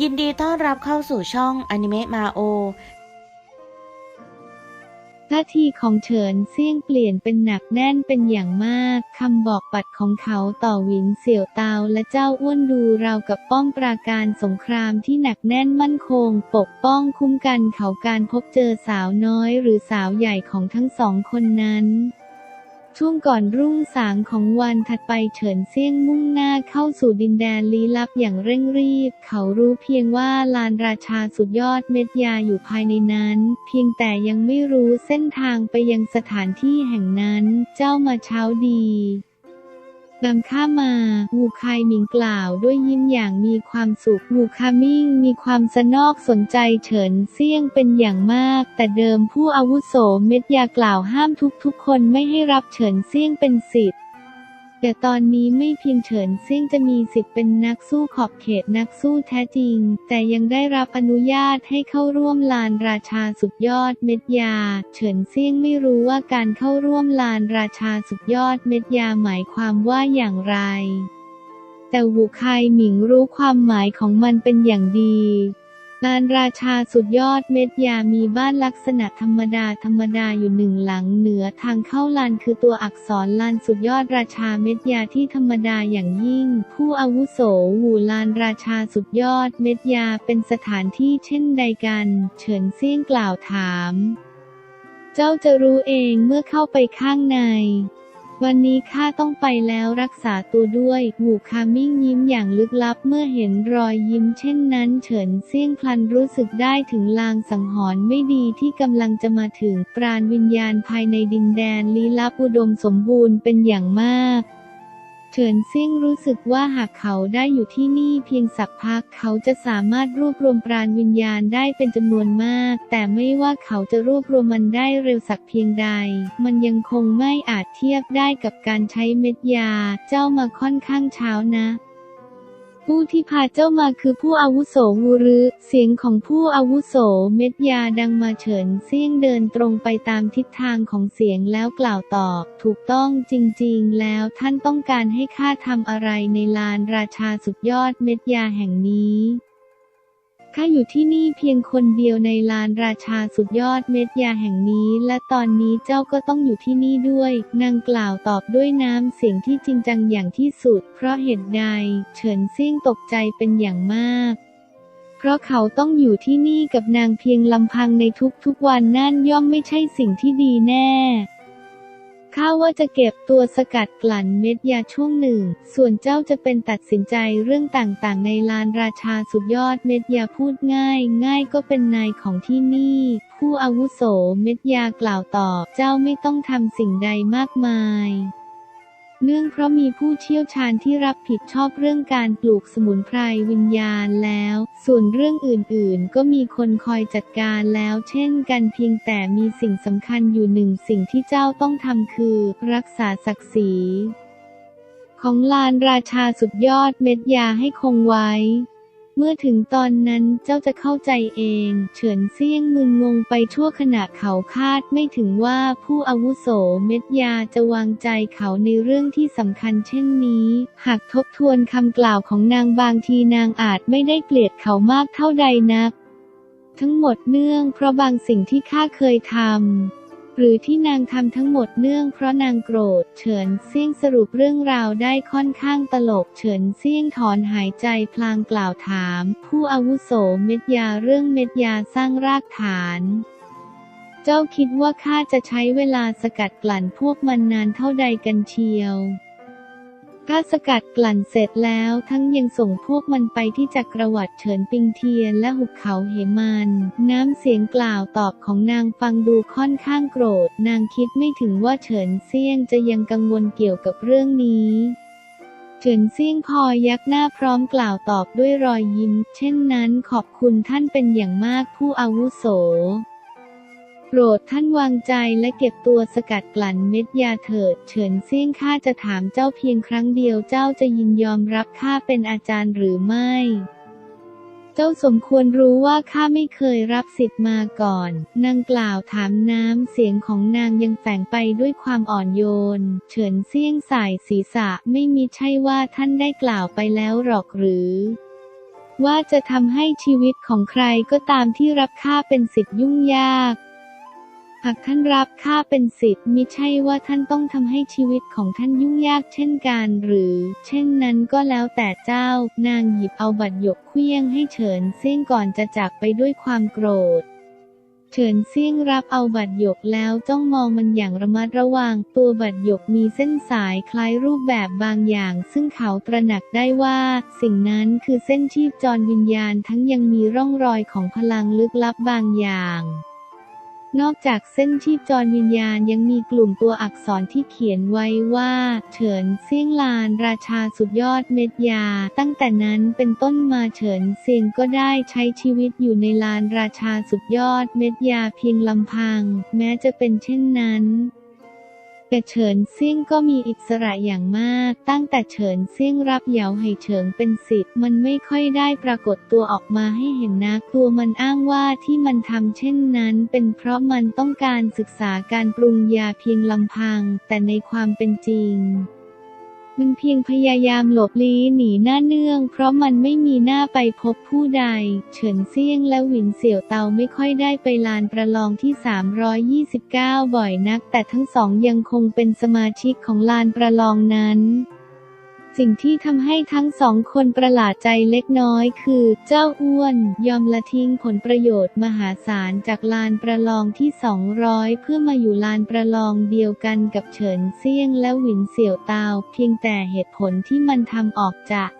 ยินดีต้อนรับเข้าสู่ช่องอนิเมะมาโอท่าทีของเฉินเซี่ยงเปลี่ยนเป็นหนักแน่นเป็นอย่างมาก คำบอกปัดของเขาต่อหวินเสี่ยวเตาและเจ้าอ้วนดูราวกับป้อมปราการสงครามที่หนักแน่นมั่นคง ปกป้องคุ้มกันเขาการพบเจอสาวน้อยหรือสาวใหญ่ของทั้งสองคนนั้น ช่วงก่อนรุ่งสางของวันถัดไปเฉินเซี่ยงมุ่งหน้าเข้าสู่ดินแดนลี้ลับอย่างเร่งรีบ เขารู้เพียงว่าลานราชาสุดยอดเม็ดยาอยู่ภายในนั้น เพียงแต่ยังไม่รู้เส้นทางไปยังสถานที่แห่งนั้น เจ้ามาเช้าดี นำข้ามาวูคายหมิงกล่าวด้วยยิ้มอย่างมีความสุขวูคามิ่งมีความสนอกสนใจเฉินเซี่ยงเป็นอย่างมาก แต่เดิมผู้อาวุโสเม็ดยากล่าวห้ามทุกๆคนไม่ให้รับเฉินเซี่ยงเป็นสิทธิ์ แต่ตอนนี้ไม่เพียงเฉินเซี่ยงจะมีสิทธิ์เป็นนักสู้ขอบเขตนักสู้แท้จริง แต่ยังได้รับอนุญาตให้เข้าร่วมลานราชาสุดยอดเม็ดยา เฉินเซี่ยงไม่รู้ว่าการเข้าร่วมลานราชาสุดยอดเม็ดยาหมายความว่าอย่างไร แต่วูคายหมิงรู้ความหมายของมันเป็นอย่างดี ลานราชาสุดยอดเม็ดยามีบ้านลักษณะธรรมดาธรรมดาอยู่หนึ่งหลังเหนือทางเข้าลานคือตัวอักษรลานสุดยอดราชาเม็ดยาที่ธรรมดาอย่างยิ่ง ผู้อาวุโสหูลานราชาสุดยอดเม็ดยาเป็นสถานที่เช่นใดกัน เฉินเซี่ยงกล่าวถาม เจ้าจะรู้เองเมื่อเข้าไปข้างใน วันนี้ข้าต้องไปแล้วรักษาตัวด้วยหูคามิ่งยิ้มอย่างลึกลับเมื่อเห็นรอยยิ้มเช่นนั้นเฉินเซี่ยงพลันรู้สึกได้ถึงลางสังหรณ์ไม่ดีที่กำลังจะมาถึงปราณวิญญาณภายในดินแดนลี้ลับอุดมสมบูรณ์เป็นอย่างมาก เฉินซิ่งรู้สึกว่าหากเขาได้อยู่ที่นี่เพียงสักพักเขาจะสามารถรวบรวมปราณวิญญาณได้เป็นจำนวนมาก แต่ไม่ว่าเขาจะรวบรวมมันได้เร็วสักเพียงใด มันยังคงไม่อาจเทียบได้กับการใช้เม็ดยา เจ้ามาค่อนข้างเช้านะ ผู้ที่พาเจ้ามาคือผู้อาวุโสวูรึเสียงของผู้อาวุโสเม็ดยาดังมาเฉินเสี่ยงเดินตรงไปตามทิศทางของเสียงแล้วกล่าวตอบ ถูกต้องจริงๆ แล้วท่านต้องการให้ข้าทำอะไรในลานราชาสุดยอดเม็ดยาแห่งนี้ ข้าอยู่ที่นี่เพียงคนเดียวในลานราชาสุดยอดเม็ดยาแห่งนี้ และตอนนี้เจ้าก็ต้องอยู่ที่นี่ด้วย นางกล่าวตอบด้วยน้ำเสียงที่จริงจังอย่างที่สุด เพราะเหตุใด เฉินเซี่ยงตกใจเป็นอย่างมาก เพราะเขาต้องอยู่ที่นี่กับนางเพียงลำพังในทุกๆวันนั่นย่อมไม่ใช่สิ่งที่ดีแน่ ข้าว่าจะเก็บตัวสกัดกลั่นเม็ดยาช่วงหนึ่ง ส่วนเจ้าจะเป็นตัดสินใจเรื่องต่างๆ ในลานราชาสุดยอดเม็ดยาพูดง่าย ง่ายก็เป็นนายของที่นี่ ผู้อาวุโสเม็ดยากล่าวตอบ เจ้าไม่ต้องทำสิ่งใดมากมาย เนื่องเพราะมีผู้เชี่ยวชาญที่รับผิดชอบเรื่องการปลูกสมุนไพรวิญญาณแล้ว ส่วนเรื่องอื่นๆ ก็มีคนคอยจัดการแล้ว เช่นกันเพียงแต่มีสิ่งสำคัญอยู่หนึ่งสิ่งที่เจ้าต้องทำคือ รักษาศักดิ์ศรีของลานราชาสุดยอดเม็ดยาให้คงไว้ เมื่อถึงตอนนั้นเจ้าจะเข้าใจเอง เฉินเซี่ยงมึนงงไปชั่วขณะเขาคาดไม่ถึงว่าผู้อาวุโสเม็ดยาจะวางใจเขาในเรื่องที่สำคัญเช่นนี้ หากทบทวนคำกล่าวของนางบางทีนางอาจไม่ได้เกลียดเขามากเท่าใดนัก ทั้งหมดเนื่องเพราะบางสิ่งที่ข้าเคยทำ หรือที่นางทำทั้งหมดเนื่องเพราะนางโกรธ เฉินเซี่ยงสรุปเรื่องราวได้ค่อนข้างตลก เฉินเซี่ยงถอนหายใจพลางกล่าวถาม ผู้อาวุโสเม็ดยาเรื่องเม็ดยาสร้างรากฐานเจ้าคิดว่าข้าจะใช้เวลาสกัดกลั่นพวกมันนานเท่าใดกันเชียว ถ้าสกัดกลั่นเสร็จแล้วทั้งยังส่งพวกมันไปที่จักรวรรดิเฉินปิงเทียนและหุบเขาเหมัน น้ำเสียงกล่าวตอบของนางฟังดูค่อนข้างโกรธ นางคิดไม่ถึงว่าเฉินเซี่ยงจะยังกังวลเกี่ยวกับเรื่องนี้เฉินเซี่ยงพอยักหน้าพร้อมกล่าวตอบด้วยรอยยิ้ม เช่นนั้นขอบคุณท่านเป็นอย่างมากผู้อาวุโส รดท่านวางใจและเก็บตัวสกัดกลั่นเม็ดยาเถิด เฉินเซี่ยงข้าจะถามเจ้าเพียงครั้งเดียวเจ้าจะยินยอมรับข้าเป็นอาจารย์หรือไม่ เจ้าสมควรรู้ว่าข้าไม่เคยรับสิทธิ์มาก่อน นางกล่าวถามน้ำเสียงของนางยังแฝงไปด้วยความอ่อนโยน เฉินเซี่ยงสายศีรษะไม่มีใช่ว่าท่านได้กล่าวไปแล้วหรอกหรือว่าจะทำให้ชีวิตของใครก็ตามที่รับค่าเป็นสิทธิ์ยุ่งยาก หากท่านรับค่าเป็นสิทธิ์มิใช่ว่าท่านต้องทำให้ชีวิตของท่านยุ่งยากเช่นกันหรือ เช่นนั้นก็แล้วแต่เจ้า นางหยิบเอาบัตรหยกเคลี้ยงให้เฉินเซี่ยงก่อนจะจากไปด้วยความโกรธเฉินเซี่ยงรับเอาบัตรหยกแล้วจ้องมองมันอย่างระมัดระวัง ตัวบัตรหยกมีเส้นสายคล้ายรูปแบบบางอย่าง ซึ่งเขาตระหนักได้ว่า สิ่งนั้นคือเส้นชีพจรวิญญาณทั้งยังมีร่องรอยของพลังลึกลับบางอย่าง นอกจากเส้นชีพจรวิญญาณยังมีกลุ่มตัวอักษรที่เขียนไว้ว่า เฉินเซียงลานราชาสุดยอดเม็ดยา ตั้งแต่นั้นเป็นต้นมาเฉินเซียงก็ได้ใช้ชีวิตอยู่ในลานราชาสุดยอดเม็ดยาเพียงลำพัง แม้จะเป็นเช่นนั้น แต่เฉินเซี่ยงก็มีอิสระอย่างมาก ตั้งแต่เฉินเซี่ยงรับเหยาให้เฉิงเป็นสิทธิ์มันไม่ค่อยได้ปรากฏตัวออกมาให้เห็นนักตัวมันอ้างว่าที่มันทำเช่นนั้น เป็นเพราะมันต้องการศึกษาการปรุงยาเพียงลำพัง แต่ในความเป็นจริง มันเพียงพยายามหลบลี้หนีหน้าเนื่อง เพราะมันไม่มีหน้าไปพบผู้ใด เฉินเซี่ยงและหวินเสี่ยวเตาไม่ค่อยได้ไปลานประลองที่ 329 บ่อยนัก แต่ทั้งสองยังคงเป็นสมาชิกของลานประลองนั้น สิ่งที่ทำให้ทั้งสองคนประหลาดใจเล็กน้อยคือ เจ้าอ้วน ยอมละทิ้งผลประโยชน์มหาศาลจากลานประลองที่ 200 เพื่อมาอยู่ลานประลองเดียวกันกับเฉินเซี่ยงและหวินเสี่ยวตาว เพียงแต่เหตุผลที่มันทำออกจาก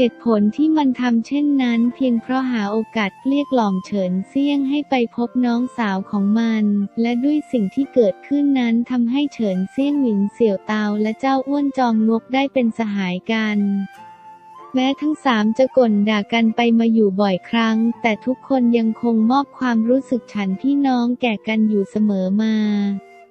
เหตุผลที่มันทำเช่นนั้นเพียงเพราะหาโอกาสเกลี้ยกล่อมเฉินเซี่ยงให้ไปพบน้องสาวของมัน และด้วยสิ่งที่เกิดขึ้นนั้นทำให้เฉินเซี่ยงหวินเสี่ยวเตาและเจ้าอ้วนจองงกได้เป็นสหายกันแม้ทั้งสามจะก่นด่ากันไปมาอยู่บ่อยครั้ง แต่ทุกคนยังคงมอบความรู้สึกฉันพี่น้องแก่กันอยู่เสมอมา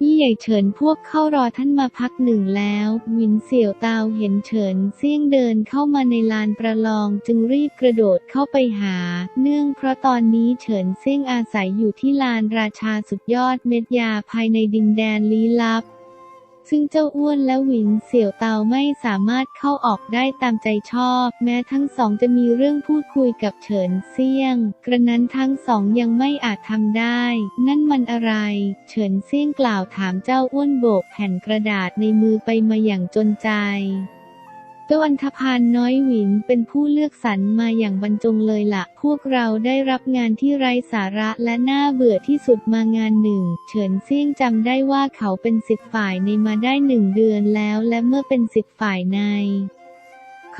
ยี่ใหญ่เฉินพวกเข้ารอท่านมาพักหนึ่งแล้ววินเสี่ยวตาวเห็นเฉินเซี่ยงเดินเข้ามาในลานประลองจึงรีบกระโดดเข้าไปหา เนื่องเพราะตอนนี้เฉินเซี่ยงอาศัยอยู่ที่ลานราชาสุดยอดเม็ดยาภายในดินแดนลี้ลับ ซึ่งเจ้าอ้วนและหวินเสี่ยวเตาไม่สามารถเข้าออกได้ตามใจชอบ แม้ทั้งสองจะมีเรื่องพูดคุยกับเฉินเซี่ยง กระนั้นทั้งสองยังไม่อาจทำได้ นั่นมันอะไร เฉินเซี่ยงกล่าวถามเจ้าอ้วนโบกแผ่นกระดาษในมือไปมาอย่างจนใจ เจ้าอันธพาลน้อยหวินเป็นผู้เลือกสรรมาอย่างบรรจงเลยละ พวกเราได้รับงานที่ไร้สาระและน่าเบื่อที่สุดมางานหนึ่ง เฉินเซี่ยงจำได้ว่าเขาเป็นสิทธิ์ฝ่ายในมาได้หนึ่งเดือนแล้วและเมื่อเป็นสิทธิ์ฝ่ายใน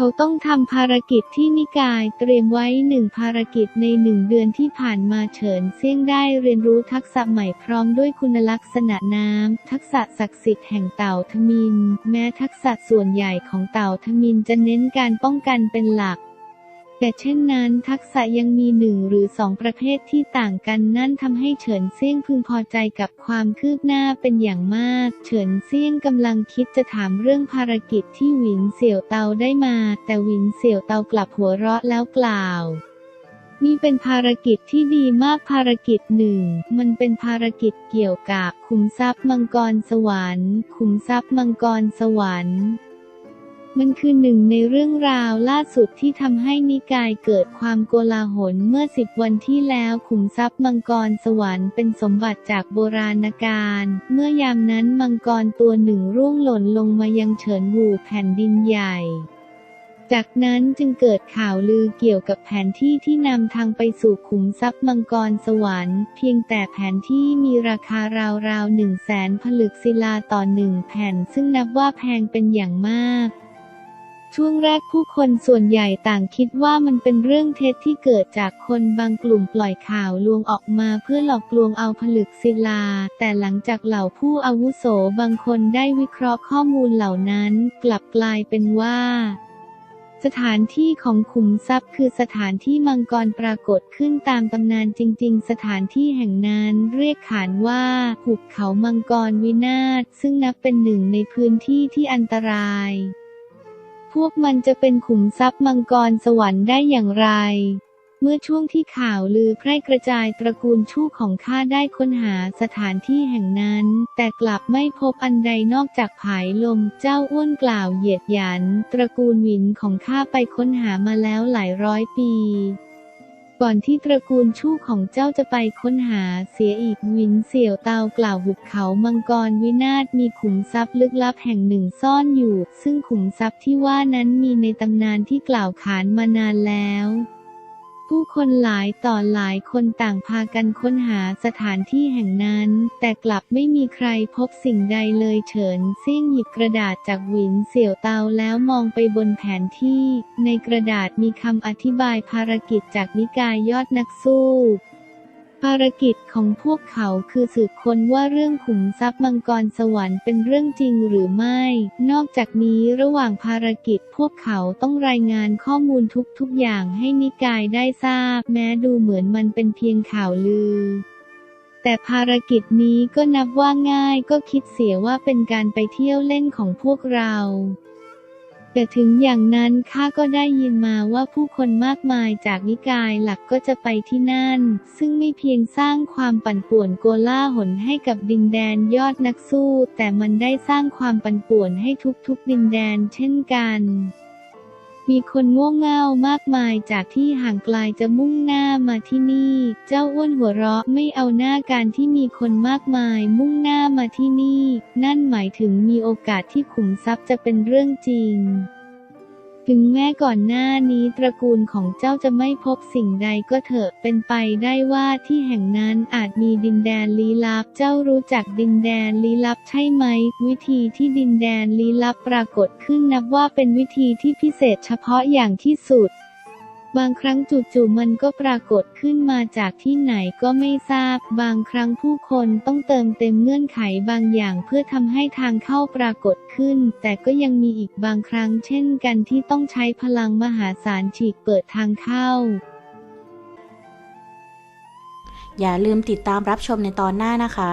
เขาต้องทำภารกิจที่นิกายเตรียมไว้หนึ่งภารกิจในหนึ่งเดือนที่ผ่านมาเฉินเซี่ยงได้เรียนรู้ทักษะใหม่พร้อมด้วยคุณลักษณะน้ำ ทักษะศักดิ์สิทธิ์แห่งเต่าทมิน แม้ทักษะส่วนใหญ่ของเต่าทมินจะเน้นการป้องกันเป็นหลัก แต่เช่นนั้นทักษะยังมีหนึ่งหรือสองประเภทที่ต่างกันนั่นทำให้เฉินเซี่ยงพึงพอใจกับความคืบหน้าเป็นอย่างมาก เฉินเซี่ยงกำลังคิดจะถามเรื่องภารกิจที่หวินเสี่ยวเตาได้มา แต่หวินเสี่ยวเตากลับหัวเราะแล้วกล่าวนี่เป็นภารกิจที่ดีมากภารกิจหนึ่ง มันเป็นภารกิจเกี่ยวกับขุมทรัพย์มังกรสวรรค์ขุมทรัพย์มังกรสวรรค์ มันคือหนึ่งในเรื่องราวล่าสุดที่ทำให้นิกายเกิดความโกลาหลเมื่อสิบวันที่แล้วขุมทรัพย์มังกรสวรรค์เป็นสมบัติจากโบราณกาลเมื่อยามนั้นมังกรตัวหนึ่งร่วงหล่นลงมายังเฉินหูแผ่นดินใหญ่จากนั้นจึงเกิดข่าวลือเกี่ยวกับแผนที่ที่นำทางไปสู่ขุมทรัพย์มังกรสวรรค์ เพียงแต่แผนที่มีราคาราวๆหนึ่งแสนผลึกศิลาต่อหนึ่งแผ่น ซึ่งนับว่าแพงเป็นอย่างมาก ช่วงแรกผู้คนส่วนใหญ่ต่างคิดว่ามันเป็นเรื่องเท็จที่เกิดจากคนบางกลุ่มปล่อยข่าวลวงออกมาเพื่อหลอกลวงเอาผลึกศิลา แต่หลังจากเหล่าผู้อาวุโสบางคนได้วิเคราะห์ข้อมูลเหล่านั้น กลับกลายเป็นว่า สถานที่ของขุมทรัพย์คือสถานที่มังกรปรากฏขึ้นตามตำนานจริง ๆ สถานที่แห่งนั้นเรียกขานว่าหุบเขามังกรวินาศซึ่งนับเป็นหนึ่งในพื้นที่ที่อันตราย พวกมันจะเป็นขุมทรัพย์มังกรสวรรค์ได้อย่างไร เมื่อช่วงที่ข่าวลือแพร่กระจายตระกูลชู่ของข้าได้ค้นหาสถานที่แห่งนั้น แต่กลับไม่พบอันใดนอกจากผายลมเจ้าอ้วนกล่าวเหยียดหยัน ตระกูลหวินของข้าไปค้นหามาแล้วหลายร้อยปี ก่อนที่ตระกูลชู่ของเจ้าจะไปค้นหาเสียอีกวินเสี่ยวเตากล่าวหุบเขามังกรวินาศมีขุมทรัพย์ลึกลับแห่งหนึ่งซ่อนอยู่ ซึ่งขุมทรัพย์ที่ว่านั้นมีในตำนานที่กล่าวขานมานานแล้ว ผู้คนหลายต่อหลายคนต่างพากันค้นหาสถานที่แห่งนั้น แต่กลับไม่มีใครพบสิ่งใดเลยเฉินเซี่ยงหยิบกระดาษจากหวินเสี่ยวเตาแล้วมองไปบนแผนที่ ในกระดาษมีคำอธิบายภารกิจจากนิกายยอดนักสู้ ภารกิจของพวกเขาคือสืบค้นว่าเรื่องขุมทรัพย์มังกรสวรรค์เป็นเรื่องจริงหรือไม่ นอกจากนี้ระหว่างภารกิจพวกเขาต้องรายงานข้อมูลทุกๆอย่างให้นิกายได้ทราบ แม้ดูเหมือนมันเป็นเพียงข่าวลือ แต่ภารกิจนี้ก็นับว่าง่ายก็คิดเสียว่าเป็นการไปเที่ยวเล่นของพวกเรา แต่ถึงอย่างนั้นข้าก็ได้ยินมาว่าผู้คนมากมายจากนิกายหลักก็จะไปที่นั่น ซึ่งไม่เพียงสร้างความปั่นป่วนโกล่าหนให้กับดินแดนยอดนักสู้ แต่มันได้สร้างความปั่นป่วนให้ทุกๆดินแดนเช่นกัน มีคนง่วงเง่ามากมายจากที่ห่างไกลจะมุ่งหน้ามาที่นี่ เจ้าอ้วนหัวเราะไม่เอาหน้าการที่มีคนมากมาย มุ่งหน้ามาที่นี่ นั่นหมายถึงมีโอกาสที่ขุมทรัพย์จะเป็นเรื่องจริง ถึงแม้ก่อนหน้านี้ตระกูลของเจ้าจะไม่พบสิ่งใดก็เถอะเป็นไปได้ว่าที่แห่งนั้นอาจมีดินแดนลี้ลับ เจ้ารู้จักดินแดนลี้ลับใช่ไหม วิธีที่ดินแดนลี้ลับปรากฏขึ้นนับว่าเป็นวิธีที่พิเศษเฉพาะอย่างที่สุด บางครั้งจู่ๆมันก็ปรากฏขึ้นมาจากที่ไหนก็ไม่ทราบ บางครั้งผู้คนต้องเติมเต็มเงื่อนไขบางอย่างเพื่อทำให้ทางเข้าปรากฏขึ้น แต่ก็ยังมีอีกบางครั้งเช่นกันที่ต้องใช้พลังมหาศาลฉีกเปิดทางเข้า อย่าลืมติดตามรับชมในตอนหน้านะคะ